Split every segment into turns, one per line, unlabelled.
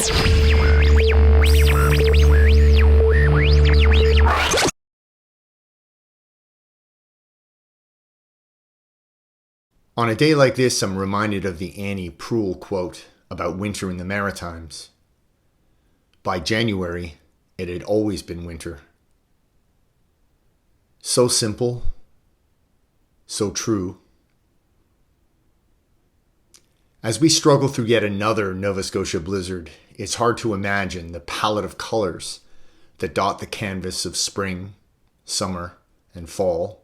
On a day like this, I'm reminded of the Annie Proulx quote about winter in the Maritimes. By January, it had always been winter. So simple, so true. As we struggle through yet another Nova Scotia blizzard, it's hard to imagine the palette of colors that dot the canvas of spring, summer, and fall.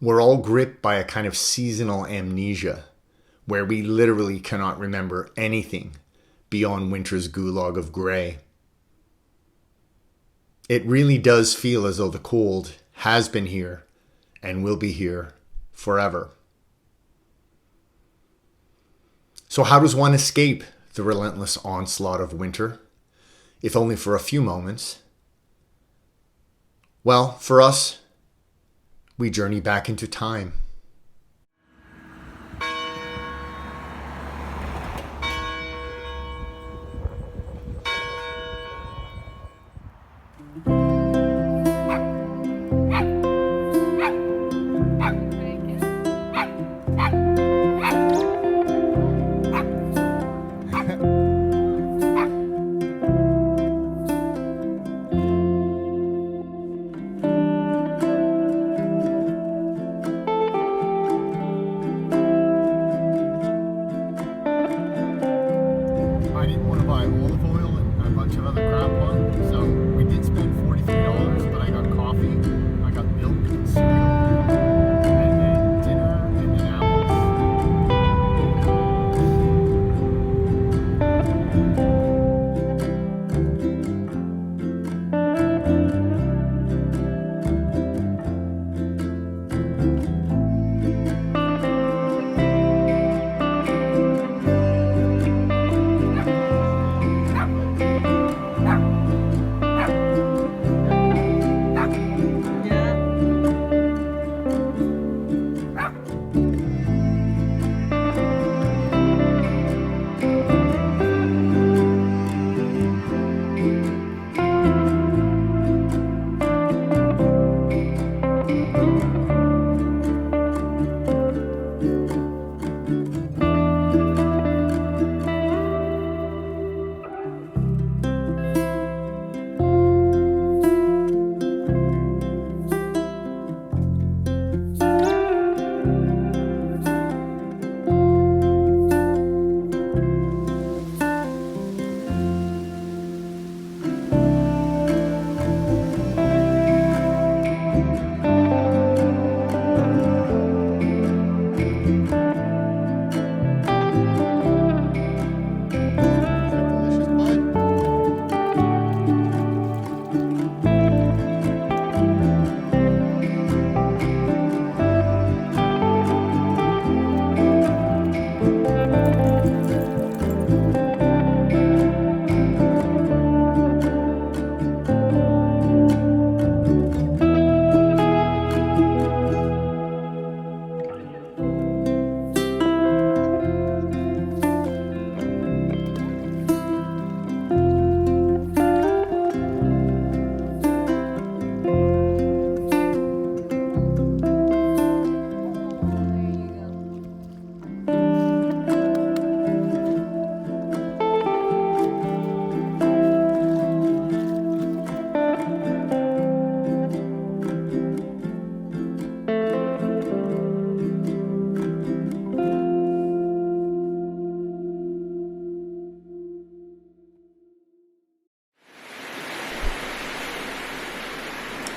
We're all gripped by a kind of seasonal amnesia where we literally cannot remember anything beyond winter's gulag of gray. It really does feel as though the cold has been here and will be here forever. So, how does one escape the relentless onslaught of winter, if only for a few moments? Well, for us, we journey back into time. I didn't want to buy olive oil and a bunch of other crap on, so we did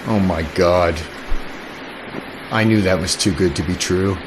Oh my god. I knew that was too good to be true.